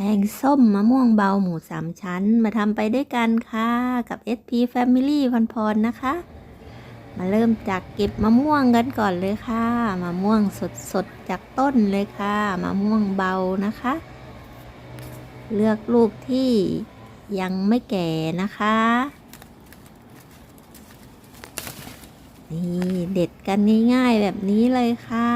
แกงส้มมะม่วงเบาหมูสามชั้น มาทำไปด้วยกันค่ะ กับ SP Family พรพรนะคะ มาเริ่มจากเก็บมะม่วงกันก่อนเลยค่ะ มะม่วงสดสดๆจากต้นเลยค่ะ มะม่วงเบานะคะ เลือกลูกที่ยังไม่แก่นะคะ นี่เด็ดกันง่ายๆแบบนี้เลยค่ะ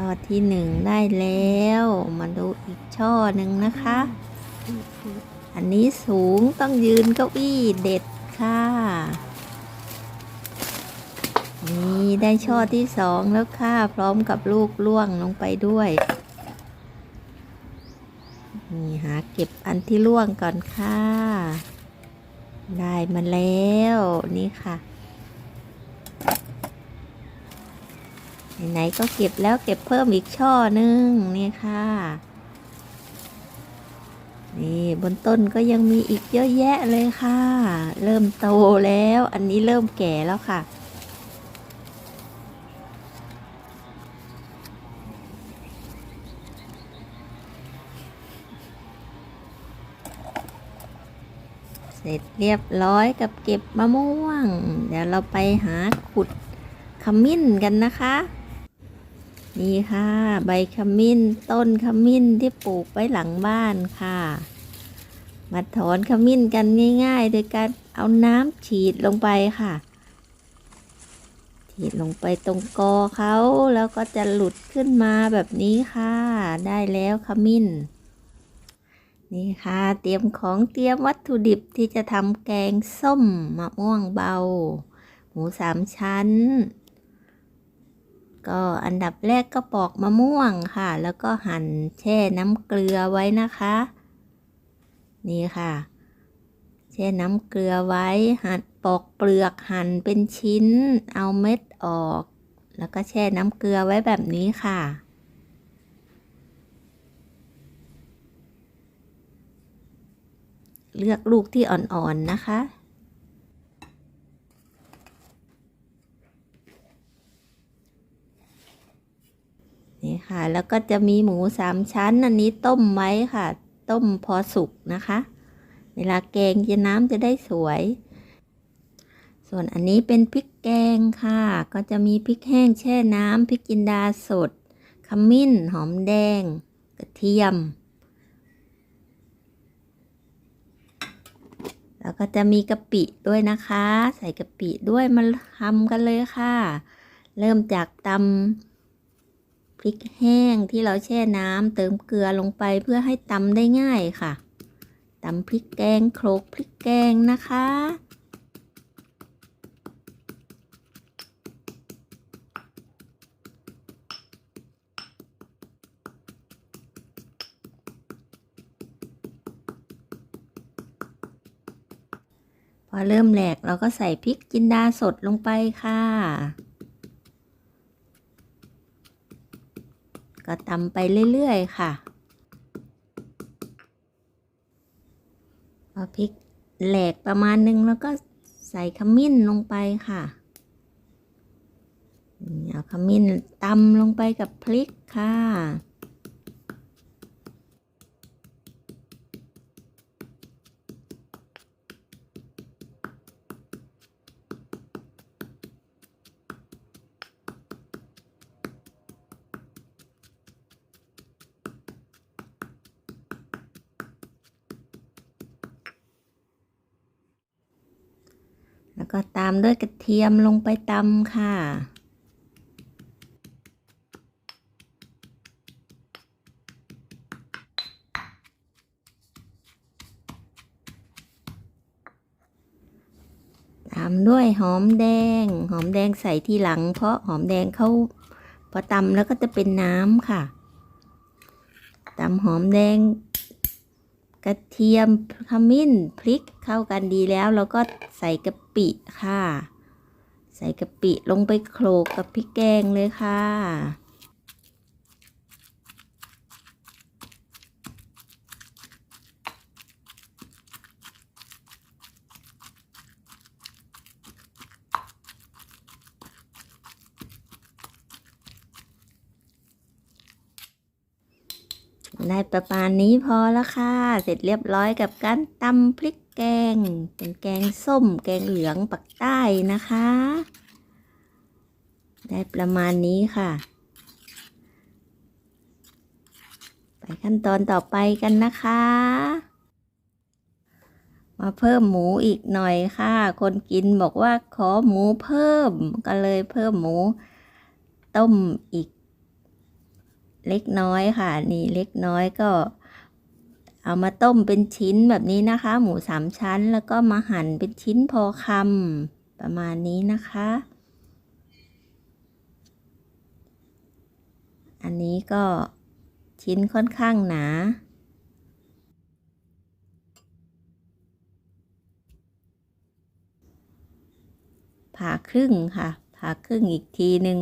ช่อที่หนึ่งได้แล้ว มาดูอีกช่อหนึ่งนะคะ อันนี้สูงต้องยืนเก้าอี้เด็ดค่ะนี่ได้ช่อที่สองแล้วค่ะ พร้อมกับลูกล่วงลงไปด้วยนี่หาเก็บอันที่ล่วงก่อนค่ะ ได้มาแล้วนี่ค่ะ ไหนๆก็เก็บแล้วเก็บเพิ่มอีกช่อหนึงนี่ค่ะ นี่บนต้นก็ยังมีอีกเยอะแยะเลยค่ะ เริ่มโตแล้ว อันนี้เริ่มแก่แล้วค่ะเสร็จเรียบร้อยกับเก็บมะม่วง เดี๋ยวเราไปหาขุดขมิ้นกันนะคะ นี่ค่ะ ใบขมิ้น ต้นขมิ้นที่ปลูกไว้หลังบ้านค่ะ มาถอนขมิ้นกันง่าย ๆ โดยการเอาน้ำฉีดลงไปค่ะ ฉีดลงไปตรงกอเขาแล้วก็จะหลุดขึ้นมาแบบนี้ค่ะ ได้แล้วขมิ้น นี่ค่ะ เตรียมของเตรียมวัตถุดิบที่จะทำแกงส้มมะม่วงเบา หมูสามชั้น ก็อันดับแรกก็ปอกมะม่วงค่ะ แล้วก็หั่นแช่น้ำเกลือไว้นะคะ นี่ค่ะ แช่น้ำเกลือไว้หั่นปอกเปลือกหั่นเป็นชิ้น เอาเม็ดออก แล้วก็แช่น้ำเกลือไว้แบบนี้ค่ะเลือกลูกที่อ่อนๆนะคะ ค่ะ แล้วก็จะมีหมูสามชั้น อันนี้ต้มไว้ค่ะ ต้มพอสุกนะคะ เวลาแกงจะน้ำจะได้สวย ส่วนอันนี้เป็นพริกแกงค่ะ ก็จะมีพริกแห้งแช่น้ำพริกจินดาสด ขมิ้น หอมแดง กระเทียม แล้วก็จะมีกะปิด้วยนะคะ ใส่กะปิด้วยมาทำกันเลยค่ะ เริ่มจากตำ ริกแห้งที่เราแช่น้ำเติมเกลือลงไปเพื่อให้ตำได้ง่ายค่ะตำพริกแกงโขลกพริกแกงนะคะ พอเริ่มแหลกเราก็ใส่พริกจินดาสดลงไปค่ะ ก็ตำไปเรื่อยๆค่ะพอพริกแหลกประมาณนึงแล้วก็ใส่ขมิ้นลงไปค่ะเอาขมิ้นตำลงไปกับพริกค่ะ แล้วก็ตามด้วยกระเทียมลงไปตำค่ะ ตามด้วยหอมแดง หอมแดงใส่ทีหลัง เพราะหอมแดงเขาพอตำแล้วก็จะเป็นน้ำค่ะตำหอมแดง กระเทียมขมิ้นพริกเข้ากันดีแล้วเราก็ใส่กะปิค่ะ ใส่กะปิลงไปโขลกกับพริกแกงเลยค่ะ ได้ประมาณนี้พอแล้วค่ะ เสร็จเรียบร้อยกับการตำพริกแกง เป็นแกงส้ม แกงเหลืองปักใต้นะคะ ได้ประมาณนี้ค่ะ ไปขั้นตอนต่อไปกันนะคะ มาเพิ่มหมูอีกหน่อยค่ะ คนกินบอกว่าขอหมูเพิ่ม ก็เลยเพิ่มหมู ต้มอีก เล็กน้อยค่ะ นี่เล็กน้อยก็ เอามาต้มเป็นชิ้นแบบนี้นะคะ หมูสามชั้นแล้วก็มาหั่นเป็นชิ้นพอคำประมาณนี้นะคะ อันนี้ก็ชิ้นค่อนข้างหนาผ่าครึ่งค่ะผ่าครึ่งอีกทีหนึ่ง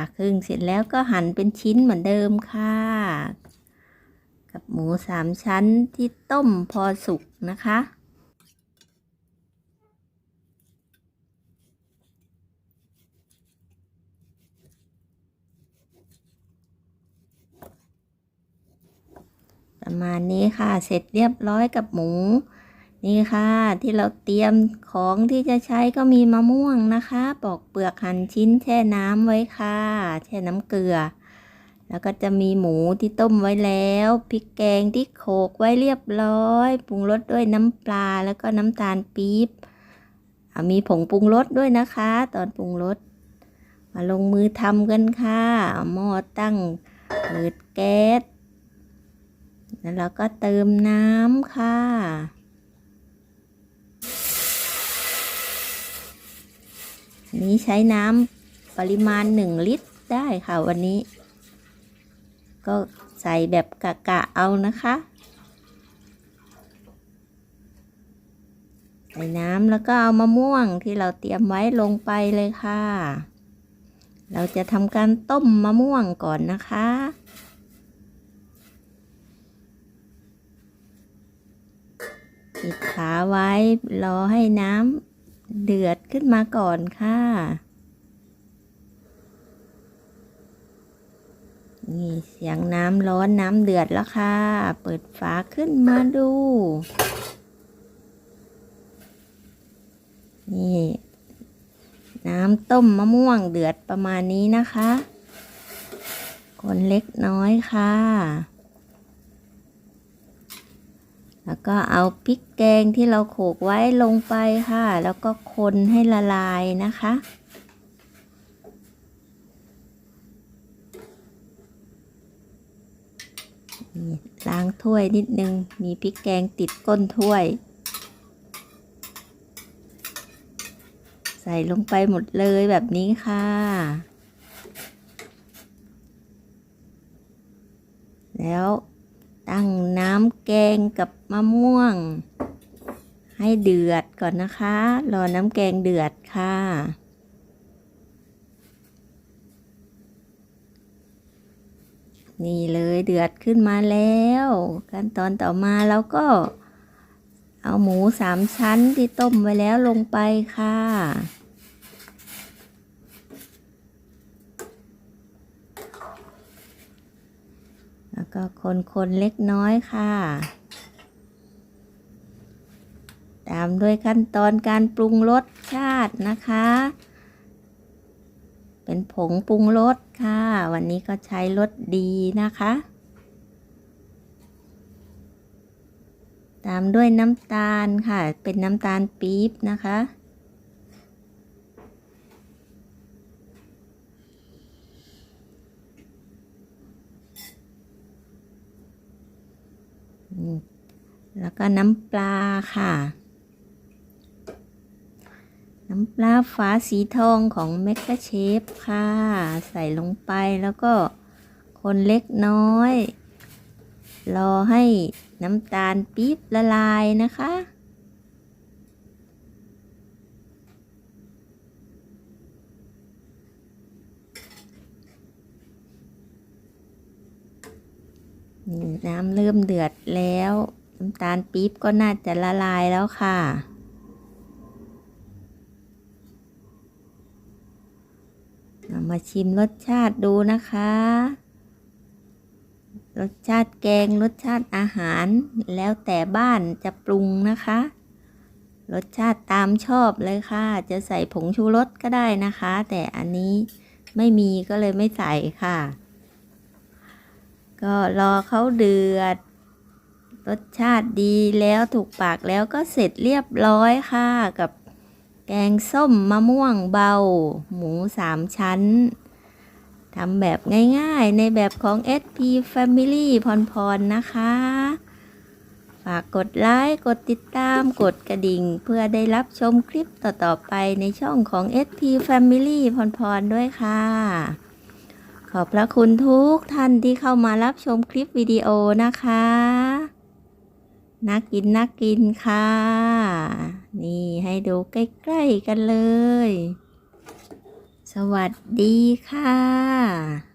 ผ่าครึ่งเสร็จแล้วก็หั่นเป็นชิ้นเหมือนเดิมค่ะ กับหมูสามชั้นที่ต้มพอสุกนะคะประมาณนี้ค่ะ เสร็จเรียบร้อยกับหมู นี่ค่ะ ที่เราเตรียมของที่จะใช้ก็มีมะม่วงนะคะ ปอกเปลือกหั่นชิ้นแช่น้ำไว้ค่ะ แช่น้ำเกลือ แล้วก็จะมีหมูที่ต้มไว้แล้วพริกแกงที่โขลกไว้เรียบร้อยปรุงรสด้วยน้ำปลาแล้วก็น้ำตาลปี๊บมีผงปรุงรสด้วยนะคะ ตอนปรุงรสมาลงมือทำกันค่ะหม้อตั้งเปิดแก๊สแล้วเราก็เติมน้ำค่ะ นนี้ใช้น้ำปริมาณหนึ่งลิตรได้ค่ะวันนี้ ก็ใส่แบบกะกะเอานะคะ ใส่น้ำแล้วก็เอามะม่วงที่เราเตรียมไว้ลงไปเลยค่ะ เราจะทำการต้มมะม่วงก่อนนะคะปิดฝาไว้รอให้น้ำ เดือดขึ้นมาก่อนค่ะ นี่เสียงน้ำร้อนน้ำเดือดแล้วค่ะ เปิดฝาขึ้นมาดู นี่ น้ำต้มมะม่วงเดือดประมาณนี้นะคะ คนเล็กน้อยค่ะ แล้วก็เอาพริกแกงที่เราโขลกไว้ลงไปค่ะ แล้วก็คนให้ละลายนะคะ ล้างถ้วยนิดนึง มีพริกแกงติดก้นถ้วย ใส่ลงไปหมดเลยแบบนี้ค่ะแล้ว ตั้งน้ำแกงกับมะม่วง ให้เดือดก่อนนะคะ รอน้ำแกงเดือดค่ะ นี่เลยเดือดขึ้นมาแล้ว ขั้นตอนต่อมาเราก็ เอาหมูสามชั้นที่ต้มไว้แล้วลงไปค่ะ แล้ว ก็คนๆเล็กน้อยค่ะ ตามด้วยขั้นตอนการปรุงรสชาตินะคะ เป็นผงปรุงรสค่ะ วันนี้ก็ใช้รสดีนะคะ ตามด้วยน้ำตาลค่ะ เป็นน้ำตาลปี๊บนะคะ แล้วก็น้ำปลาค่ะ น้ำปลาฟ้าสีทองของเมกะเชฟค่ะ ใส่ลงไปแล้วก็คนเล็กน้อย รอให้น้ำตาลปี๊บละลายนะคะ นี่น้ำเริ่มเดือดแล้วน้ำตาลปี๊บก็น่าจะละลายแล้วค่ะ เรามาชิมรสชาติดูนะคะ รสชาติแกงรสชาติอาหารแล้วแต่บ้านจะปรุงนะคะ รสชาติตามชอบเลยค่ะ จะใส่ผงชูรสก็ได้นะคะ แต่อันนี้ไม่มีก็เลยไม่ใส่ค่ะ ก็รอเขาเดือด รสชาติดีแล้วถูกปากแล้วก็เสร็จเรียบร้อยค่ะ กับแกงส้มมะม่วงเบา หมูสามชั้นทำแบบง่ายๆ ในแบบของ SP Family พรพรนะคะ ฝากกดไลค์ กดติดตาม กดกระดิ่ง เพื่อได้รับชมคลิปต่อๆไปในช่องของ SP Family พรพรด้วยค่ะ ขอบพระคุณทุกท่านที่เข้ามารับชมคลิปวิดีโอนะคะ นักกินนักกินค่ะ นี่ให้ดูใกล้ ๆ กันเลย สวัสดีค่ะ